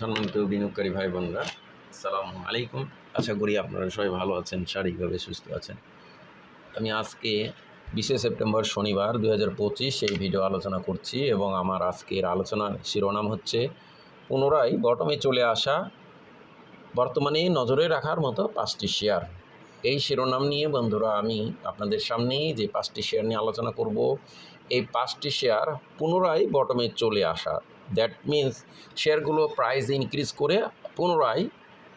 সম্মানিত বিনিয়োগকারী ভাই বোনরা সালাম আলাইকুম। আশা করি আপনারা সবাই ভালো আছেন, শারীরিকভাবে সুস্থ আছেন। আমি আজকে বিশে সেপ্টেম্বর শনিবার দু হাজার পঁচিশ এই ভিডিও আলোচনা করছি এবং আমার আজকের আলোচনার শিরোনাম হচ্ছে, পুনরায় বটমে চলে আসা, বর্তমানে নজরে রাখার মতো পাঁচটি শেয়ার এই শিরোনাম নিয়ে বন্ধুরা, আমি আপনাদের সামনেই যে পাঁচটি শেয়ার নিয়ে আলোচনা করব, এই পাঁচটি শেয়ার পুনরায় বটমে চলে আসা। দ্যাট মিন্স শেয়ারগুলো প্রাইস ইনক্রিজ করে পুনরায়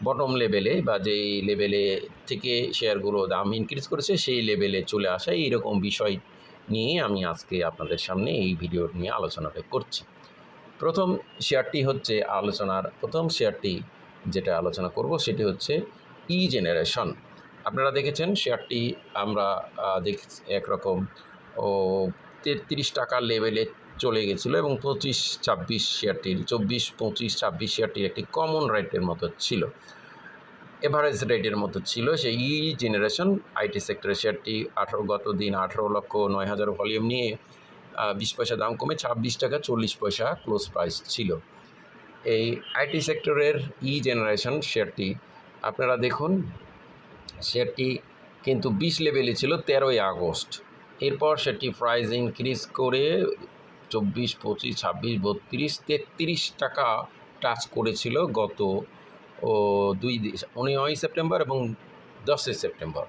বটম লেভেলে বা যেই লেভেলে থেকে শেয়ারগুলো দাম ইনক্রিজ করেছে, সেই লেভেলে চলে আসা এইরকম বিষয় নিয়ে আমি আজকে আপনাদের সামনে এই ভিডিও নিয়ে আলোচনাটা করছি। প্রথম শেয়ারটি হচ্ছে আলোচনার প্রথম শেয়ারটি যেটা আলোচনা করব সেটি হচ্ছে ই জেনারেশন আপনারা দেখেছেন শেয়ারটি আমরা দেখ, একরকম ও তেত্রিশ টাকার লেভেলে চলে গেছিল এবং পঁচিশ ছাব্বিশ শেয়ারটির, চব্বিশ, পঁচিশ, ছাব্বিশ শেয়ারটির একটি কমন রেটের মতো ছিল। এভারেজ রেটের মতো ছিল সেই ই জেনারেশন আইটি সেক্টরের শেয়ারটি আঠারো, গত দিন আঠারো লক্ষ নয় হাজার ভলিউম নিয়ে বিশ পয়সা দাম কমে ছাব্বিশ টাকা চল্লিশ পয়সা ক্লোজ প্রাইস ছিল। এই আইটি সেক্টরের ই জেনারেশন শেয়ারটি, আপনারা দেখুন, শেয়ারটি কিন্তু বিশ লেভেলে ছিল তেরোই আগস্ট। এরপর সেটি প্রাইস ইনক্রিজ করে চব্বিশ, পঁচিশ, ছাব্বিশ, বত্রিশ, তেত্রিশ টাকা টাচ করেছিল গত, ও, দুই উনিশই সেপ্টেম্বর এবং দশই সেপ্টেম্বর।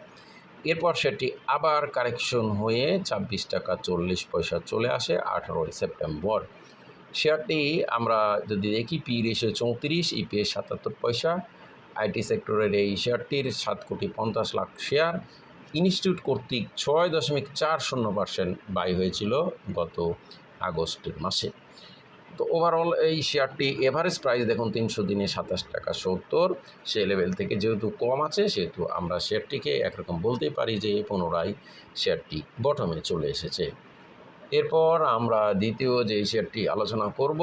এরপর সেটি আবার কারেকশন হয়ে ছাব্বিশ টাকা চল্লিশ পয়সা চলে আসে আঠারোই সেপ্টেম্বর। শেয়ারটি আমরা যদি দেখি, পি রেশিও চৌত্রিশ ইপিএস সাতাত্তর পয়সা আইটি সেক্টরের এই শেয়ারটির সাত কোটি পঞ্চাশ লাখ শেয়ার। ইনস্টিটিউট কর্তৃক ছয় দশমিক চার শূন্য পার্সেন্ট বাই হয়েছিল গত আগস্টের মাসে। তো ওভারঅল এই শেয়ারটি এভারেজ প্রাইস দেখুন তিনশো দিনে সাতাশ টাকা সত্তর। সে লেভেল থেকে যেহেতু কম আছে, সেহেতু আমরা শেয়ারটিকে একরকম বলতে পারি যে পুনরায় শেয়ারটি বটমে চলে এসেছে। এরপর আমরা দ্বিতীয় যে শেয়ারটি আলোচনা করব,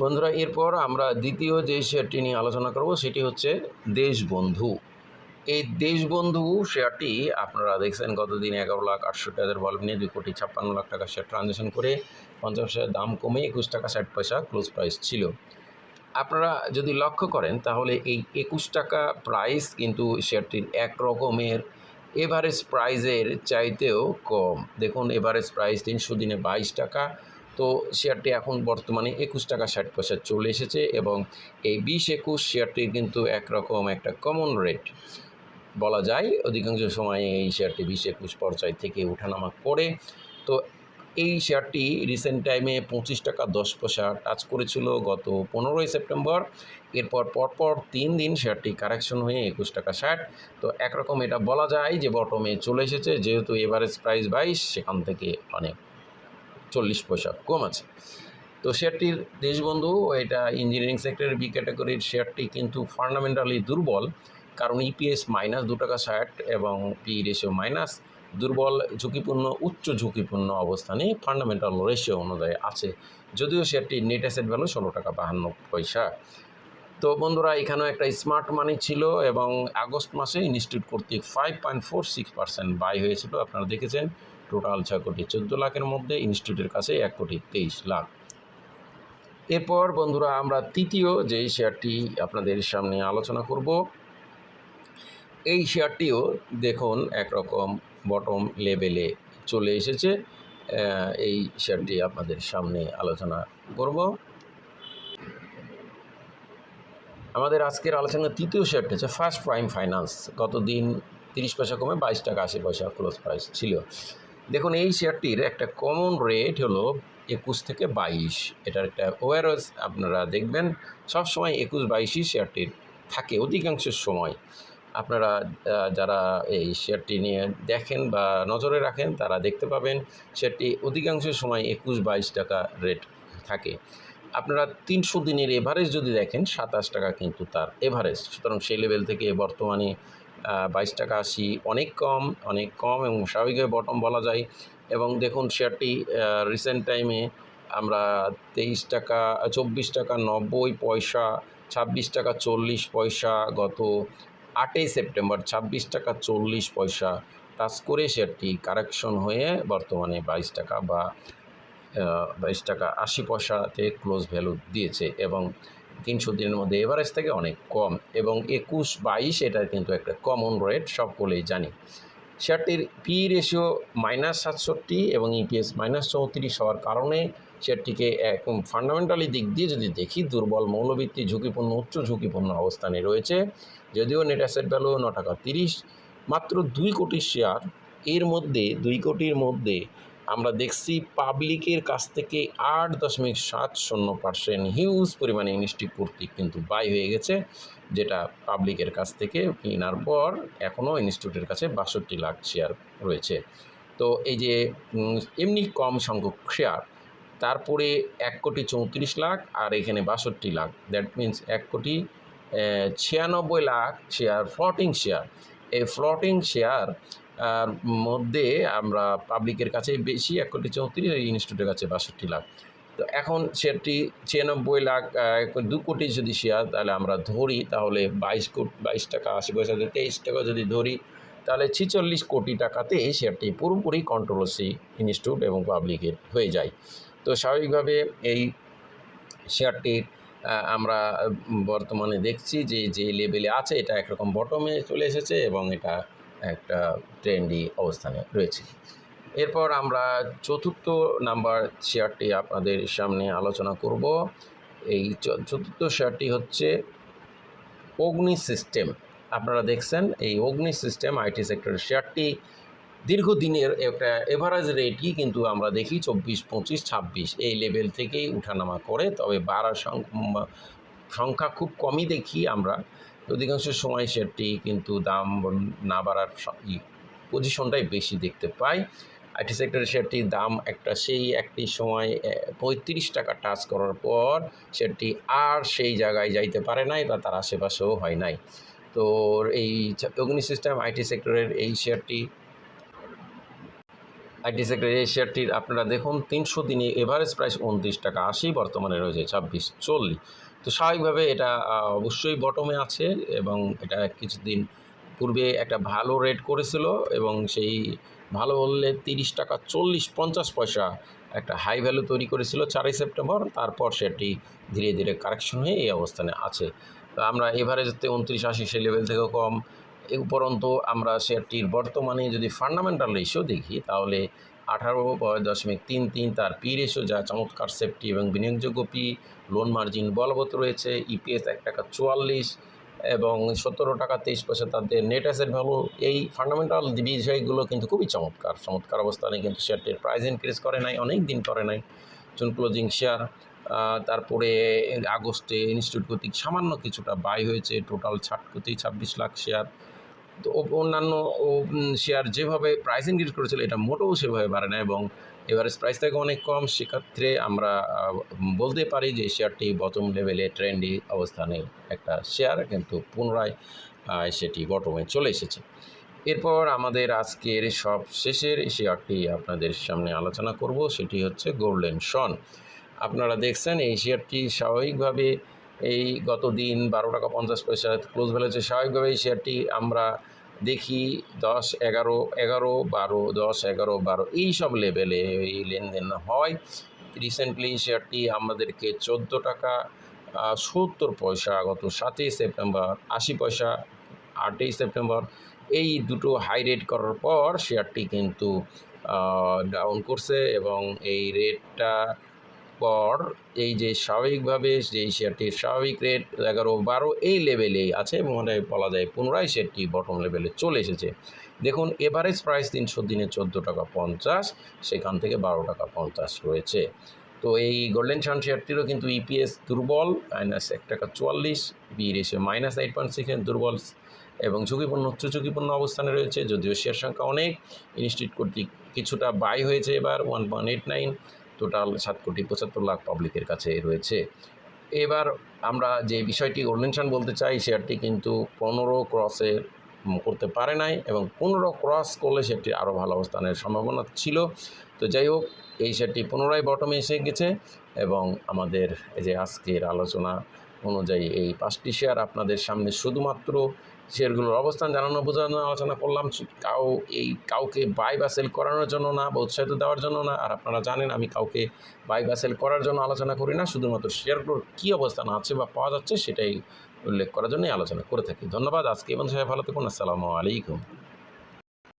বন্ধুরা এরপর আমরা দ্বিতীয় যে শেয়ারটি নিয়ে আলোচনা করব, সেটি হচ্ছে দেশবন্ধু এই দেশবন্ধু শেয়ারটি আপনারা দেখছেন গতদিন এগারো লাখ আটষট্টি হাজার ভলভ নিয়ে দুই কোটি ছাপ্পান্ন লাখ টাকা শেয়ার ট্রানজ্যাকশন করে পঞ্চাশ পয়সার দাম কমে একুশ টাকা ষাট পয়সা ক্লোজ প্রাইস ছিল। আপনারা যদি লক্ষ্য করেন তাহলে এই একুশ টাকা প্রাইস কিন্তু শেয়ারটির এক রকমের এভারেজ প্রাইজের চাইতেও কম। দেখুন এভারেজ প্রাইস তিনশো দিনে বাইশ টাকা, তো শেয়ারটি এখন বর্তমানে একুশ টাকা ষাট পয়সা চলে এসেছে এবং এই বিশ একুশ শেয়ারটির কিন্তু একরকম একটা কমন রেট বলা যায়। অধিকাংশ সময় এই শেয়ারটি বিশ একুশ পর্যায় থেকে ওঠানামা করে। তো এই শেয়ারটি রিসেন্ট টাইমে পঁচিশ টাকা দশ পয়সা টাচ করেছিল গত পনেরোই সেপ্টেম্বর। এরপর পরপর তিন দিন শেয়ারটি কারেকশন হয়ে একুশ টাকা ষাট। তো একরকম এটা বলা যায় যে বটমে চলে এসেছে। যেহেতু এভারেজ প্রাইস বাইশ, সেখান থেকে অনেক চল্লিশ পয়সা কম আছে। তো শেয়ারটির দেশবন্ধু, এটা ইঞ্জিনিয়ারিং সেক্টরের বি ক্যাটাগরির শেয়ারটি কিন্তু ফান্ডামেন্টালি দুর্বল। কারণ ইপিএস মাইনাস দু টাকা ষাট এবং পি রেশিও মাইনাস দুর্বল, ঝুঁকিপূর্ণ, উচ্চ ঝুঁকিপূর্ণ অবস্থানে ফান্ডামেন্টাল রেশিও অনুযায়ী আছে। যদিও শেয়ারটির নেট অ্যাসেট ভ্যালু ষোলো টাকা বাহান্ন পয়সা। তো বন্ধুরা, এখানেও একটা স্মার্ট মানি ছিল এবং আগস্ট মাসে ইনস্টিটিউট কর্তৃক five point four six percent buy হয়েছিল। আপনারা দেখেছেন টোটাল ছয় কোটি চোদ্দ লাখের মধ্যে ইনস্টিটিউটের কাছে এক কোটি তেইশ লাখ। এরপর বন্ধুরা, আমরা তৃতীয় যেই শেয়ারটি আপনাদের সামনে আলোচনা করব এই শেয়ারটিও দেখুন একরকম বটম লেভেলে চলে এসেছে। এই শেয়ারটি আপনাদের সামনে আলোচনা করব। আমাদের আজকের আলোচনার তৃতীয় শেয়ারটি হচ্ছে ফার্স্ট প্রাইম ফাইন্যান্স গত দিন তিরিশ পয়সা কমে বাইশ টাকা, আশি পয়সা ক্লোজ প্রাইস ছিল। দেখুন, এই শেয়ারটির একটা কমন রেট হলো একুশ থেকে বাইশ। এটার একটা ওয়ারস আপনারা দেখবেন। সবসময় একুশ বাইশই শেয়ারটির থাকে অধিকাংশ সময়। আপনারা যারা এই শেয়ারটি নিয়ে দেখেন বা নজরে রাখেন, তারা দেখতে পাবেন শেয়ারটি অধিকাংশ সময় একুশ বাইশ টাকা রেট থাকে। আপনারা তিনশো দিনের এভারেজ যদি দেখেন, সাতাশ টাকা কিন্তু তার এভারেজ সুতরাং সেই লেভেল থেকে বর্তমানে বাইশ টাকা আশি অনেক কম অনেক কম এবং স্বাভাবিকভাবে বটম বলা যায়। এবং দেখুন শেয়ারটি রিসেন্ট টাইমে আমরা তেইশ টাকা, চব্বিশ টাকা নব্বই পয়সা, ছাব্বিশ টাকা চল্লিশ পয়সা গত আটই সেপ্টেম্বর, ছাব্বিশ টাকা চল্লিশ পয়সা টাচ করে শেয়ারটি কারেকশন হয়ে বর্তমানে বাইশ টাকা বা বাইশ টাকা আশি পয়সাতে ক্লোজ ভ্যালু দিয়েছে এবং তিনশো দিনের মধ্যে এভারেজ থেকে অনেক কম এবং একুশ বাইশ এটা কিন্তু একটা কমন রেট, সকলেই জানি। শেয়ারটির পি রেশিও মাইনাস সাতষট্টি এবং ইপিএস মাইনাস চৌত্রিশ হওয়ার কারণে শেয়ারটিকে ফান্ডামেন্টালি দিক দিয়ে যদি দেখি, দুর্বল মৌলভিত্তি ঝুঁকিপূর্ণ, উচ্চ ঝুঁকিপূর্ণ অবস্থানে রয়েছে। যদিও নেট অ্যাসেট ভ্যালু ন টাকা তিরিশ, মাত্র দুই কোটি শেয়ার এর মধ্যে, দুই কোটির মধ্যে আমরা দেখছি পাবলিকের কাছ থেকে আট দশমিক সাত শূন্য পার্সেন্ট হিউজ পরিমাণে ইনস্টিক কর্তৃক কিন্তু বাই হয়ে গেছে, যেটা পাবলিকের কাছ থেকে কেনার পর এখনও ইনস্টিটিউটের কাছে বাষট্টি লাখ শেয়ার রয়েছে। তো এই যে এমনি কম সংখ্যক শেয়ার তারপরে এক কোটি চৌত্রিশ লাখ আর এখানে বাষট্টি লাখ। দ্যাট মিন্স এক কোটি ছিয়ানব্বই লাখ শেয়ার ফ্লটিং শেয়ার এই ফ্লটিং শেয়ার মধ্যে আমরা পাবলিকের কাছে বেশি এক কোটি চৌত্রিশ ইনস্টিটিউটের কাছে বাষট্টি লাখ। তো এখন শেয়ারটি ছিয়ানব্বই লাখ দু কোটি যদি শেয়ার তাহলে আমরা ধরি, তাহলে বাইশ কোটি, বাইশ টাকা, আশি পয়সা তেইশ টাকা যদি ধরি, তাহলে ছিচল্লিশ কোটি টাকাতে শেয়ারটি পুরোপুরি কন্ট্রোভার্সি ইনস্টিটিউট এবং পাবলিকের হয়ে যায়। তো স্বাভাবিকভাবে এই শেয়ারটির আমরা বর্তমানে দেখছি যে যে লেভেলে আছে, এটা একরকম বটমে চলে এসেছে এবং এটা একটা ট্রেন্ডি অবস্থানে রয়েছে। এরপর আমরা চতুর্থ নাম্বার শেয়ারটি আপনাদের সামনে আলোচনা করব। এই চতুর্থ শেয়ারটি হচ্ছে অগ্নি সিস্টেম আপনারা দেখছেন এই অগ্নি সিস্টেম আইটি সেক্টরের শেয়ারটি দীর্ঘদিনের একটা এভারেজ রেটই কিন্তু আমরা দেখি চব্বিশ, পঁচিশ, ছাব্বিশ। এই লেভেল থেকেই উঠানামা করে, তবে বাড়ার সংখ্যা খুব কমই দেখি আমরা। অধিকাংশ সময় শেয়ারটি কিন্তু দাম না বাড়ার পজিশনটাই বেশি দেখতে পাই। আইটি সেক্টরের শেয়ারটির দাম একটা সেই একটি সময় পঁয়ত্রিশ টাকা টাচ করার পর শেয়ারটি আর সেই জায়গায় যাইতে পারে নাই বা তার আশেপাশেও হয় নাই। তো এই অগ্নি সিস্টেম আইটি সেক্টরের এই শেয়ারটি আইটি সেক্টরের এই শেয়ারটির আপনারা দেখুন, তিনশো দিনে এভারেজ প্রাইস উনত্রিশ টাকা, আশি বর্তমানে রয়েছে, ছাব্বিশ, চল্লিশ। তো স্বাভাবিকভাবে এটা অবশ্যই বটমে আছে এবং এটা কিছুদিন পূর্বে একটা ভালো রেট করেছিল এবং সেই ভালো বললে তিরিশ টাকা, চল্লিশ, পঞ্চাশ পয়সা একটা হাই ভ্যালু তৈরি করেছিল চারই সেপ্টেম্বর। তারপর সেটি ধীরে ধীরে কারেকশন হয়ে এই অবস্থানে আছে। আমরা এভারেজতে উনত্রিশ, আশি, সেই লেভেল থেকেও কম উপরন্তু আমরা শেয়ারটির বর্তমানে যদি ফান্ডামেন্টাল রেশিও দেখি, তাহলে আঠারো পয় দশমিক তিন তিন তার পি রেশিও যা চমৎকার সেফটি এবং বিনিয়োগযোগ্য পি লোন মার্জিন বলবৎ রয়েছে ইপিএস এক টাকা চুয়াল্লিশ এবং সতেরো টাকা তেইশ পয়সা তাদের নেট অ্যাসেট ভ্যালু এই ফান্ডামেন্টাল বিষয়গুলো কিন্তু খুবই চমৎকার চমৎকার অবস্থানে কিন্তু শেয়ারটির প্রাইস ইনক্রিজ করে নাই, অনেক দিন করে নাই। জুন ক্লোজিং শেয়ার তারপরে আগস্টে ইনস্টিটিউট কর্তৃক সামান্য কিছুটা বাই হয়েছে টোটাল কর্তৃক ছাব্বিশ লাখ শেয়ার তো অন্যান্য শেয়ার যেভাবে প্রাইস ইনক্রিজ করেছিল, এটা মোটেও সেভাবে বাড়ে না এবং এভারেজ প্রাইস থেকে অনেক কম। সেক্ষেত্রে আমরা বলতে পারি যে শেয়ারটি বটম লেভেলে ট্রেন্ডি অবস্থানে একটা শেয়ার কিন্তু পুনরায় সেটি বটমে চলে এসেছে। এরপর আমাদের আজকের সব শেষের শেয়ারটি আপনাদের সামনে আলোচনা করব, সেটি হচ্ছে গোল্ডেন শন আপনারা দেখছেন এই শেয়ারটি স্বাভাবিকভাবে এই গত দিন বারো টাকা পঞ্চাশ পয়সা ক্লোজ ভ্যালুছে স্বাভাবিকভাবে এই শেয়ারটি আমরা দেখি দশ এগারো এগারো বারো, দশ এগারো বারো, এই সব লেভেলে এই লেনদেন হয়। রিসেন্টলি শেয়ারটি আমাদেরকে চোদ্দ টাকা সত্তর পয়সা গত সাতই সেপ্টেম্বর, আশি পয়সা আটই সেপ্টেম্বর, এই দুটো হাই রেট করার পর শেয়ারটি কিন্তু ডাউন করছে এবং এই রেটটা পর এই যে স্বাভাবিকভাবে যে শেয়ারটির স্বাভাবিক রেট এগারো বারো এই লেভেলেই আছে মনে বলা যায় পুনরায় শেয়ারটি বটম লেভেলে চলে এসেছে। দেখুন এভারেজ প্রাইস তিনশো দিনে চোদ্দ টাকা পঞ্চাশ, সেখান থেকে বারো টাকা পঞ্চাশ রয়েছে। তো এই গোল্ডেন শান শেয়ারটিরও কিন্তু ইপিএস দুর্বল মাইনাস এক টাকা চুয়াল্লিশ B minus eight point six দুর্বল এবং ঝুঁকিপূর্ণ উচ্চ ঝুঁকিপূর্ণ অবস্থানে রয়েছে, যদিও শেয়ার সংখ্যা অনেক। ইনস্টিটিউট কর্তৃক কিছুটা বাই হয়েছে এবার one point eight nine total সাত কোটি পঁচাত্তর লাখ পাবলিকের কাছে রয়েছে। এবার আমরা যে বিষয়টি অন্বেষণ বলতে চাই, শেয়ারটি কিন্তু পনেরো ক্রসে করতে পারে নাই এবং পনেরো ক্রস করলে সেটি আরও ভালো অবস্থানের সম্ভাবনা ছিল। তো যাই হোক, এই শেয়ারটি পুনরায় বটমে এসে গেছে এবং আমাদের এই যে আজকের আলোচনা অনুযায়ী এই পাঁচটি শেয়ার আপনাদের সামনে শুধুমাত্র শেয়ারগুলোর অবস্থান জানানো, বোঝানো, আলোচনা করলাম। কাউ এই কাউকে বাই বা সেল করানোর জন্য না বা উৎসাহিত দেওয়ার জন্য না। আর আপনারা জানেন, আমি কাউকে বাই বা সেল করার জন্য আলোচনা করি না। শুধুমাত্র শেয়ারগুলোর কী অবস্থান আছে বা পাওয়া যাচ্ছে সেটাই উল্লেখ করার জন্যই আলোচনা করে থাকি। ধন্যবাদ। আজকে এবং সবাই ভালো থাকুন। আসসালামু আলাইকুম।